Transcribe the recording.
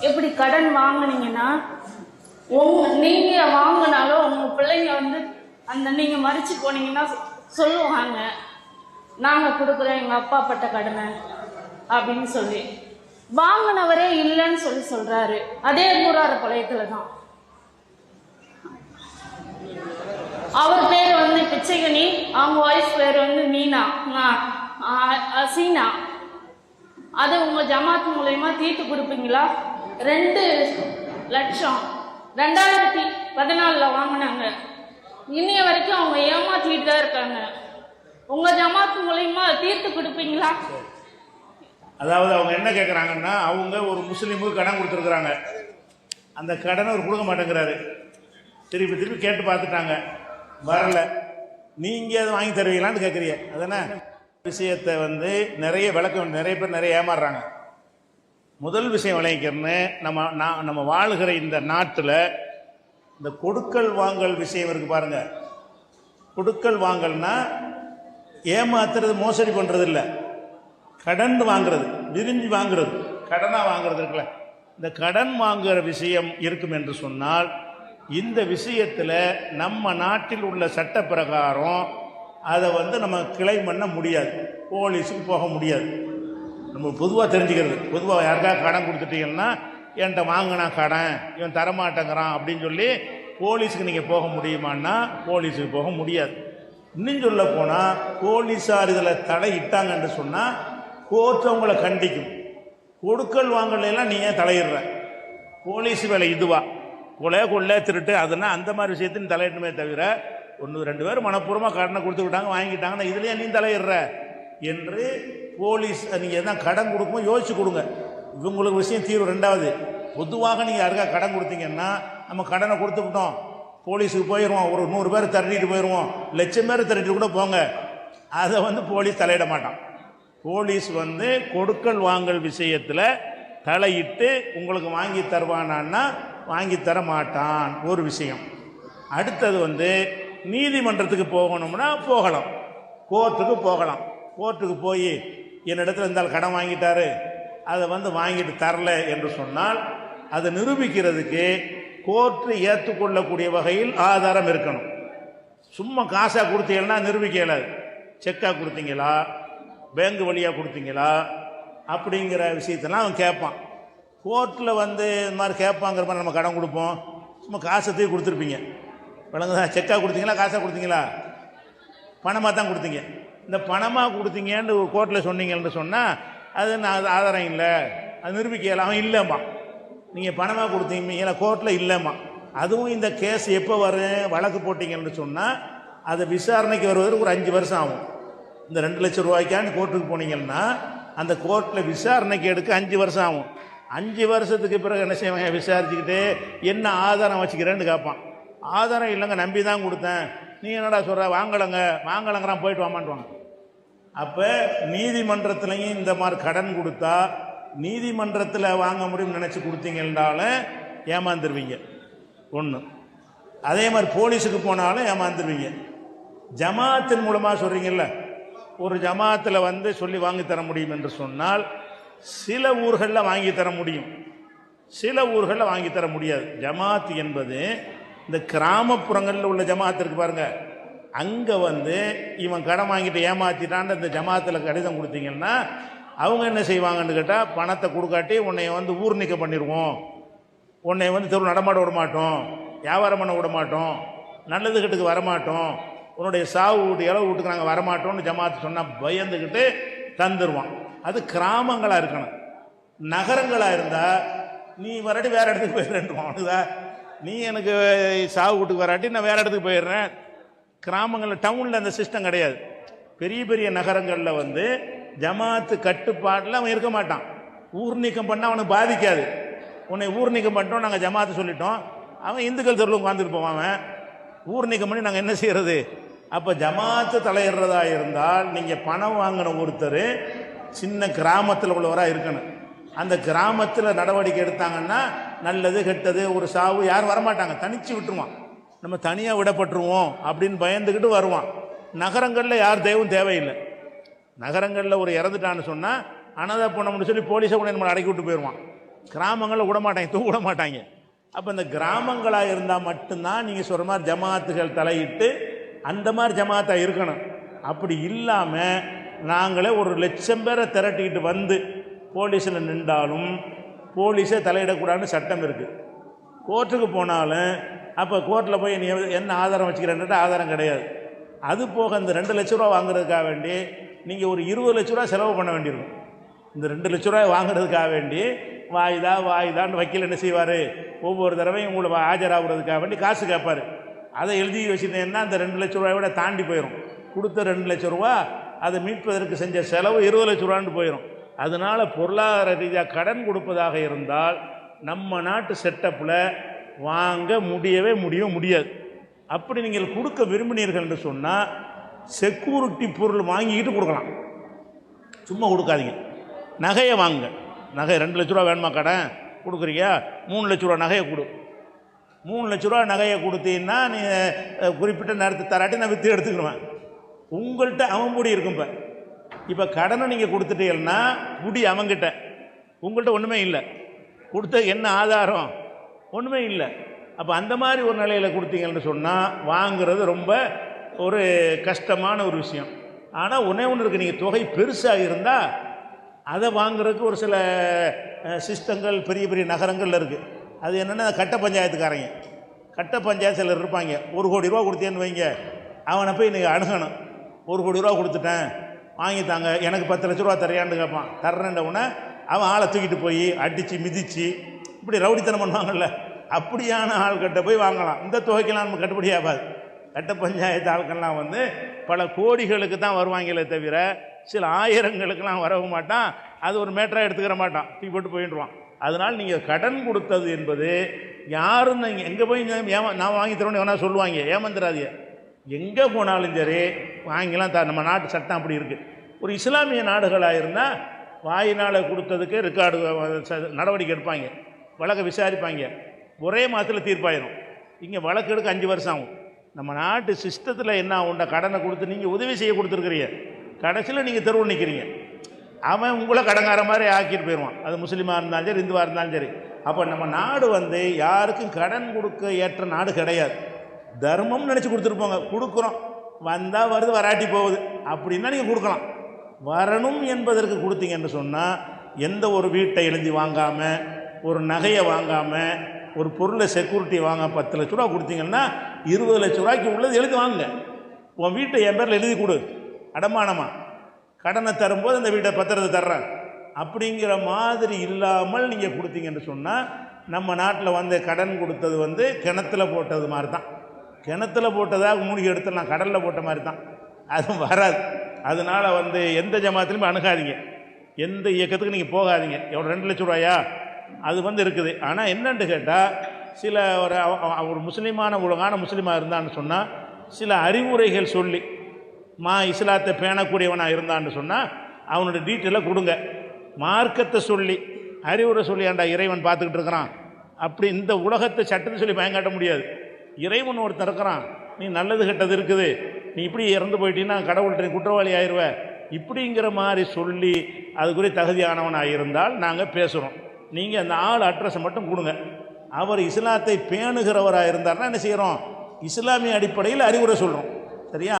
எப்படி கடன் வாங்குனீங்கன்னா உங்க நீங்க வாங்கினாலும் உங்க பிள்ளைங்க வந்து அந்த நீங்க மறிச்சு போனீங்கன்னா சொ- சொல்லுவாங்க நாங்க கொடுக்குறோம் எங்க அப்பா பட்ட கடனை அப்படின்னு சொல்லி. வாங்கினவரே இல்லைன்னு சொல்லி சொல்றாரு. அதே கூறாரப்பாளையத்துல தான். அவர் பேர் வந்து பிச்சைகனி அவங்க வாய்ஸ் பேர் வந்து மீனா சீனா. அதை உங்க ஜமாத் மூலயமா தீர்த்து கொடுப்பீங்களா? ரெண்டு லட்சம். ரெண்டாயிரத்தி பதினாலில் வாங்கினாங்க. இன்னைய வரைக்கும் அவங்க ஏமாத்திட்டு தான் இருக்காங்க. உங்க ஜமாத் மூலயமா தீர்த்து கொடுப்பீங்களா? அதாவது அவங்க என்ன கேட்குறாங்கன்னா அவங்க ஒரு முஸ்லீமுக்கு கடன் கொடுத்துருக்குறாங்க. அந்த கடனை அவர் கொடுக்க மாட்டேங்கிறாரு. திருப்பி திருப்பி கேட்டு பார்த்துட்டாங்க. வரல. நீங்கள் அதை வாங்கி தருவீங்களான்னு கேட்குறீங்க அதானே? விஷயத்தை வந்து நிறைய விளக்கம் நிறைய பேர் நிறைய ஏமாறுறாங்க. முதல் விஷயம் விளங்கிக்கிறன்னு நம்ம நான் நம்ம வாழுகிற இந்த நாட்டில் இந்த கொடுக்கல் வாங்கல் விஷயம் இருக்கு பாருங்க. கொடுக்கல் வாங்கல்னா ஏமாத்துறது மோசடி பண்ணுறது இல்லை கடன் வாங்குறது விரும்பி வாங்குறது கடனாக வாங்குறது இருக்குல்ல. இந்த கடன் வாங்குகிற விஷயம் இருக்கும் என்று சொன்னால் இந்த விஷயத்தில் நம்ம நாட்டில் உள்ள சட்ட பிரகாரம் அதை வந்து நம்ம கிளைம் பண்ண முடியாது. போலீஸுக்கு போக முடியாது. நம்ம பொதுவாக தெரிஞ்சுக்கிறது. பொதுவாக யாருக்காக கடன் கொடுத்துட்டீங்கன்னா என்கிட்ட வாங்கினா கடன் இவன் தரமாட்டேங்கிறான் அப்படின்னு சொல்லி போலீஸுக்கு நீங்கள் போக முடியுமான்னா போலீஸுக்கு போக முடியாது. இன்னும் சொல்ல போனால் போலீஸார் இதில் தடை இட்டாங்கன்னு சொன்னால் கோர்ட்டு உங்களை கண்டிக்கும். கொடுக்கல் வாங்கலாம் நீ ஏன் தலையிடுற? போலீஸ் வேலை இதுவா கொலை கொள்ளை திருட்டு அதுனா அந்த மாதிரி விஷயத்தின் தலையிடணுமே தவிர ஒன்று ரெண்டு பேர் மனப்பூர்வமாக கடனை கொடுத்து விட்டாங்க வாங்கிட்டாங்கன்னா இதுலேயே நீ தலையிடுற என்று போலீஸ் நீங்கள் எதனா கடன் கொடுக்கும் யோசிச்சு கொடுங்க. இவங்களுக்கு விஷயம் தீர்வு ரெண்டாவது. பொதுவாக நீங்கள் யாருக்கா கடன் கொடுத்தீங்கன்னா நம்ம கடனை கொடுத்துக்கிட்டோம். போலீஸுக்கு போயிடுவோம் ஒரு நூறு பேர் திரட்டிட்டு போயிடுவோம் லட்சம் பேர் திரட்டிட்டு கூட போங்க. அதை வந்து போலீஸ் தலையிட மாட்டான். போலீஸ் வந்து கொடுக்கல் வாங்கல் விஷயத்தில் தலையிட்டு உங்களுக்கு வாங்கி தருவானான்னா வாங்கி தர மாட்டான். ஒரு விஷயம். அடுத்தது வந்து நீதிமன்றத்துக்கு போகணும்னா போகலாம். கோர்ட்டுக்கு போகலாம். கோர்ட்டுக்கு போய் என்னிடத்தில் இருந்தால் கடன் வாங்கிட்டாரு அதை வந்து வாங்கிட்டு தரல என்று சொன்னால் அதை நிரூபிக்கிறதுக்கு கோர்ட்டு ஏற்றுக்கொள்ளக்கூடிய வகையில் ஆதாரம் இருக்கணும். சும்மா காசாக கொடுத்தீங்கன்னா நிரூபிக்க இயலாது செக்காக கொடுத்தீங்களா? பேங்க் வழியாக கொடுத்தீங்களா? அப்படிங்கிற விஷயத்தெல்லாம் அவன் கேட்பான். கோர்ட்டில் வந்து இந்த மாதிரி கேட்பாங்கிற மாதிரி நம்ம கடன் கொடுப்போம். சும்மா காசை தூக்கி கொடுத்துருப்பீங்க. விளங்குதா செக்காக கொடுத்தீங்களா? காசாக கொடுத்தீங்களா? பணமாக தான் கொடுத்தீங்க. இந்த பணமாக கொடுத்தீங்கன்னு கோர்ட்டில் சொன்னீங்கன்னு சொன்னால் அது நான் அது ஆதாரம் இல்லை. அது நிரூபிக்கல. அவன் இல்லைம்மா. நீங்கள் பணமாக கொடுத்தீங்கன்னா கோர்ட்டில் இல்லைம்மா. அதுவும் இந்த கேஸ் எப்போ வரும்? வழக்கு போட்டீங்கன்னு சொன்னால் அதை விசாரணைக்கு வருவதற்கு ஒரு அஞ்சு வருஷம் ஆகும். இந்த ரெண்டு லட்சம் ரூபாய்க்கான்னு கோர்ட்டுக்கு போனீங்கன்னா அந்த கோர்ட்டில் விசாரணைக்கு எடுக்க அஞ்சு வருஷம் ஆகும். அஞ்சு வருஷத்துக்கு பிறகு என்ன செய்வாங்க? விசாரிச்சுக்கிட்டு என்ன ஆதாரம் வச்சுக்கிறேன்னு கேட்பான். ஆதாரம் இல்லைங்க நம்பி தான் கொடுத்தேன். நீ என்னடா சொல்கிற வாங்கலைங்க. வாங்கலைங்கிறான் போயிட்டு வாமான்ட்டுவாங்க அப்போ நீதிமன்றத்துலையும் இந்த மாதிரி கடன் கொடுத்தா நீதிமன்றத்தில் வாங்க முடியும்னு நினச்சி கொடுத்தீங்கன்னாலும் ஏமாந்துருவீங்க. ஒன்று அதே மாதிரி போலீஸுக்கு போனாலும் ஏமாந்துருவீங்க. ஜமாத்தின் மூலமாக சொல்கிறீங்கல்ல ஒரு ஜமாத்தில் வந்து சொல்லி வாங்கி தர முடியும் என்று சொன்னால் சில ஊர்களில் வாங்கி தர முடியும். சில ஊர்களில் வாங்கி தர முடியாது. ஜமாத் என்பது இந்த கிராமப்புறங்களில் உள்ள ஜமாத் இருக்கு பாருங்க. அங்கே வந்து இவன் கடன் வாங்கிட்டு ஏமாத்திட்டான்னு இந்த ஜமாத்தில் கடிதம் கொடுத்தீங்கன்னா அவங்க என்ன செய்வாங்கன்னு கேட்டால் பணத்தை கொடுக்காட்டி உன்னை வந்து ஊர் நீக்கம் பண்ணிடுவோம் உன்னை வந்து தெரு நடமாட விட மாட்டோம். வியாபாரம் பண்ண விட மாட்டோம். நல்லது கெட்டுக்கு வரமாட்டோம். உன்னுடைய சாவு வீட்டு இளவு வீட்டுக்கு நாங்கள் வரமாட்டோம்னு ஜமாத்து சொன்னால் பயந்துக்கிட்டு தந்துடுவான் அது கிராமங்களாக இருக்கணும். நகரங்களாக இருந்தால் நீ மறுபடி வேறு இடத்துக்கு போயிடுவான் அவனுதா நீ எனக்கு சாவு வீட்டுக்கு வராட்டி நான் வேற இடத்துக்கு போயிடுறேன். கிராமங்களில் டவுனில் அந்த சிஸ்டம் கிடையாது. பெரிய பெரிய நகரங்களில் வந்து ஜமாத்து கட்டுப்பாட்டில் அவன் இருக்க மாட்டான். ஊர் நீக்கம் பண்ணால் அவனுக்கு பாதிக்காது. உன்னை ஊர் நீக்கம் பண்ணிட்டோம் நாங்கள் ஜமாத்து சொல்லிட்டோம். அவன் இந்துக்கள் தெருவில் உட்காந்துட்டு போவான் அவன். ஊர் நீக்கம் பண்ணி நாங்கள் என்ன செய்கிறது அப்போ ஜமாத்து தலையிடுறதா இருந்தால் நீங்கள் பணம் வாங்கின ஒருத்தர் சின்ன கிராமத்தில் உள்ளவராக இருக்கணும். அந்த கிராமத்தில் நடவடிக்கை எடுத்தாங்கன்னா நல்லது கெட்டது ஒரு சாவு யாரும் வரமாட்டாங்க. தனிச்சு விட்டுருவான். நம்ம தனியாக விடப்பட்டுருவோம் அப்படின்னு பயந்துக்கிட்டு வருவான். நகரங்களில் யார் தெய்வம் தேவையில்லை. நகரங்களில் ஒரு இறந்துட்டான்னு சொன்னால் அனாதை பொண்ணம்னு சொல்லி போலீஸை கூட நம்மளை அடக்கி விட்டு போயிடுவான். கிராமங்களில் விட மாட்டாங்க தூக்க விட மாட்டாங்க அப்போ இந்த கிராமங்களாக இருந்தால் மட்டும்தான் நீங்கள் சொல்கிற மாதிரி ஜமாத்துகள் தலையிட்டு அந்த மாதிரி ஜமாத்தாக இருக்கணும். அப்படி இல்லாமல் நாங்களே ஒரு லட்சம் பேரை திரட்டிக்கிட்டு வந்து போலீஸில் நின்றாலும் போலீஸே தலையிடக்கூடாதுன்னு சட்டம் இருக்குது கோர்ட்டுக்கு போனாலும் அப்போ கோர்ட்டில் போய் நீ என்ன ஆதாரம் வச்சுக்கிறேன்ட்டு ஆதாரம் கிடையாது. அது போக இந்த ரெண்டு லட்ச ரூபா வாங்குறதுக்காக வேண்டி நீங்கள் ஒரு இருபது லட்ச ரூபா செலவு பண்ண வேண்டியிருக்கும். இந்த ரெண்டு லட்ச ரூபாய் வாங்குறதுக்காக வேண்டி வாய்தா வாய்தான்னு வக்கீல் என்ன செய்வார்? ஒவ்வொரு தடவையும் உங்களை ஆஜராகிறதுக்காக வேண்டி காசு கேட்பார். அதை எழுதி வச்சுட்டேன்னா அந்த ரெண்டு லட்ச ரூபாயை விட தாண்டி போயிடும் கொடுத்த ரெண்டு லட்ச ரூபா அதை மீட்பதற்கு செஞ்ச செலவு இருபது லட்ச ரூபான்னு போயிடும் அதனால் பொருளாதார ரீதியாக கடன் கொடுப்பதாக இருந்தால் நம்ம நாட்டு செட்டப்பில் வாங்க முடியவே முடியவே முடியாது. அப்படி நீங்கள் கொடுக்க விரும்பினீர்கள் என்று சொன்னால் செக்யூரிட்டி பொருள் வாங்கிக்கிட்டு கொடுக்கலாம். சும்மா கொடுக்காதீங்க. நகையை வாங்க நகை ரெண்டு லட்ச ரூபா வேணுமா கடன் கொடுக்குறியா மூணு லட்ச ரூபா நகையை கொடு. மூணு லட்ச ரூபா நகையை கொடுத்தீங்கன்னா நீ குறிப்பிட்ட நேரத்தை தராட்டி நான் விற்று எடுத்துக்கிடுவேன் உங்கள்கிட்ட அவன் முடி இருக்கும் இப்போ கடனை நீங்கள் கொடுத்துட்டீங்கன்னா குடி அவங்கிட்ட. உங்கள்கிட்ட ஒன்றுமே இல்லை. கொடுத்த என்ன ஆதாரம்? ஒன்றுமே இல்லை. அப்போ அந்த மாதிரி ஒரு நிலையில் கொடுத்தீங்கன்னு சொன்னால் வாங்குறது ரொம்ப ஒரு கஷ்டமான ஒரு விஷயம். ஆனால் ஒன்றே ஒன்று இருக்குது நீங்கள் தொகை பெருசாக இருந்தால் அதை வாங்குறதுக்கு ஒரு சில சிஸ்டங்கள் பெரிய பெரிய நகரங்களில் இருக்குது அது என்னென்னா கட்ட பஞ்சாயத்துக்காரங்க. கட்ட பஞ்சாயத்து சிலர் இருப்பாங்க. ஒரு கோடி ரூபா கொடுத்தேன்னு வைங்க. அவனை போய் நீங்கள் அணுகணும். ஒரு கோடி ரூபா கொடுத்துட்டேன். வாங்கித்தாங்க. எனக்கு பத்து லட்ச ரூபா தரையான்னு கேட்பான் தர்றேன்ன உடனே அவன் ஆளை தூக்கிட்டு போய் அடித்து மிதித்து இப்படி ரவுடித்தனம் பண்ணுவாங்கல்ல அப்படியான ஆள்கிட்ட போய் வாங்கலாம். இந்த தொகைக்கெல்லாம் நம்ம கட்டுப்படி ஆகாது. கட்ட பஞ்சாயத்து ஆட்கள்லாம் வந்து பல கோடிகளுக்கு தான் வருவாங்களே தவிர சில ஆயிரங்களுக்கெல்லாம் வரவும் மாட்டான். அது ஒரு மேட்டராக எடுத்துக்கிற மாட்டான். தூக்கி போட்டு போயிடுவான். அதனால் நீங்கள் கடன் கொடுத்தது என்பது யாரும் எங்கே போய் ஏமா நான் வாங்கி தரோன்னு வேணால் சொல்லுவாங்க? ஏமாந்துடாதீங்க எங்கே போனாலும் சரி வாங்கிலாம் த நம்ம நாட்டு சட்டம் அப்படி இருக்குது ஒரு இஸ்லாமிய நாடுகளாக இருந்தால் வாயினால் கொடுத்ததுக்கு ரெக்கார்டு ச- நடவடிக்கை எடுப்பாங்க. வழக்கை விசாரிப்பாங்க. ஒரே மாதத்தில் தீர்ப்பாயிரும். இங்கே வழக்கு எடுக்க அஞ்சு வருஷம் ஆகும். நம்ம நாட்டு சிஸ்டத்தில் என்ன ஆகும்டா கடனை கொடுத்து நீங்கள் உதவி செய்ய கொடுத்துருக்குறீங்க. கடைசியில் நீங்கள் தெருவு நிற்கிறீங்க அவன் உங்களை கடங்கார மாதிரி ஆக்கிட்டு போயிடுவான் அது முஸ்லீமாக இருந்தாலும் சரி இந்துவாக இருந்தாலும் சரி. அப்போ நம்ம நாடு வந்து யாருக்கும் கடன் கொடுக்க ஏற்ற நாடு கிடையாது. தர்மம்னு நினச்சி கொடுத்துருப்போங்க கொடுக்குறோம். வந்தால் வருது வராட்டி போகுது. அப்படின்னா நீங்கள் கொடுக்கலாம். வரணும் என்பதற்கு கொடுத்தீங்கன்னு சொன்னால் எந்த ஒரு வீட்டை எழுதி வாங்காமல் ஒரு நகையை வாங்காமல் ஒரு பொருளை செக்யூரிட்டி வாங்க பத்து லட்ச ரூபா கொடுத்தீங்கன்னா இருபது லட்ச ரூபாய்க்கு உள்ளது எழுதி வாங்குங்க. உன் வீட்டை என் பேரில் எழுதி கொடு. அடமானமா. கடனை தரும்போது அந்த வீட்டை பத்திரத்தை தர்றேன். அப்படிங்கிற மாதிரி இல்லாமல் நீங்கள் கொடுத்தீங்கன்னு சொன்னால் நம்ம நாட்டில் வந்து கடன் கொடுத்தது வந்து கிணத்துல போட்டது மாதிரி தான் கிணத்துல போட்டதாக மூழ்கி எடுத்துடலாம் கடலில் போட்ட மாதிரி தான் அது வராது. அதனால் வந்து எந்த ஜமாத்திலுமே அணுகாதீங்க. எந்த இயக்கத்துக்கு நீங்கள் போகாதீங்க. எவ்வளோ ரெண்டு லட்ச ரூபாயா? அது வந்து இருக்குது. ஆனால் என்னன்னு கேட்டால் சில ஒரு ஒரு முஸ்லீமான ஒழுங்கான முஸ்லீமாக இருந்தான்னு சொன்னால் சில அறிவுரைகள் சொல்லி மா இஸ்லாத்தை பேணக்கூடியவனாக இருந்தான்னு சொன்னால் அவனோட டீட்டெயிலாக கொடுங்க. மார்க்கத்தை சொல்லி அறிவுரை சொல்லி ஆண்டா இறைவன் பார்த்துக்கிட்டு இருக்கிறான்? அப்படி இந்த உலகத்தை சட்டத்தை சொல்லி பயங்காட்ட முடியாது. இறைவன் ஒருத்தன் இருக்கிறான். நீ நல்லது கெட்டது இருக்குது. நீ இப்படி இறந்து போயிட்டீன்னா கடவுள்கிட்ட குற்றவாளி ஆயிடுவ இப்படிங்கிற மாதிரி சொல்லி அதுக்குரிய தகுதியானவனாக இருந்தால் நாங்கள் பேசுகிறோம் நீங்கள் அந்த ஆள் அட்ரஸை மட்டும் கொடுங்க. அவர் இஸ்லாத்தை பேணுகிறவராக இருந்தார்னா என்ன செய்கிறோம் இஸ்லாமிய அடிப்படையில் அறிவுரை சொல்கிறோம் சரியா?